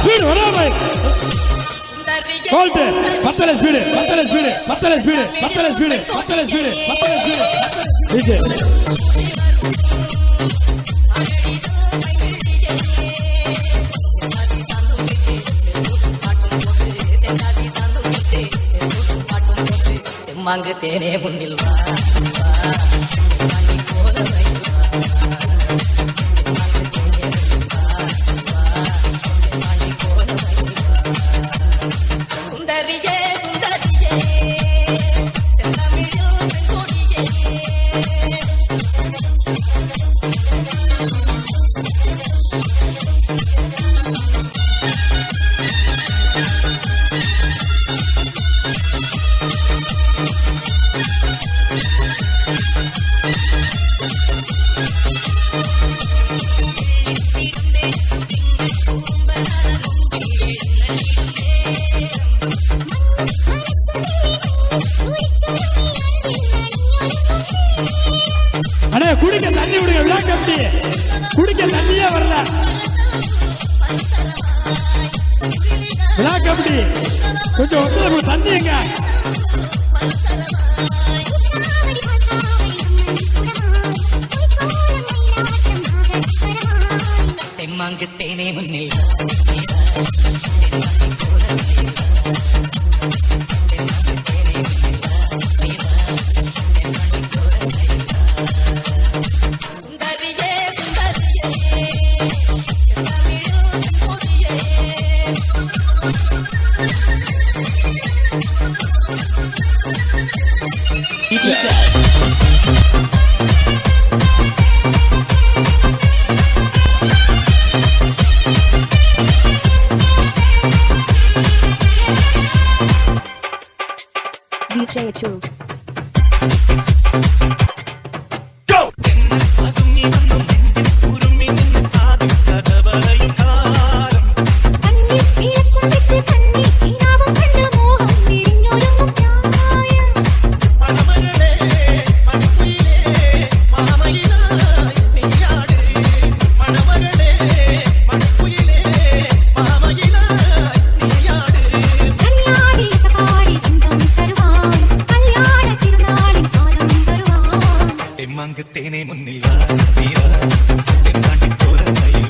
Speed வராம gold பத்தல speed பத்தல ஸ்பீடு பத்தல ஸ்பீடு பத்தல ஸ்பீடு பத்தல ஸ்பீடு பத்தல ஸ்பீடு டிஜே மாங்கு தேனே முன்னில் வா. சுந்தரியே. சுந்தரியே குடிக்க தண்ணி விடுங்க விழா கம்பி குடிக்க தண்ணியே வரல. விழா கம்பி கொஞ்சம் ஒருத்தர் தண்ணி எங்க? தெம்மாங்கு தேனே முன்னில் சுந்தரியே too. மாங்கு தேனே முன்னில் வா நீரா போற மயில்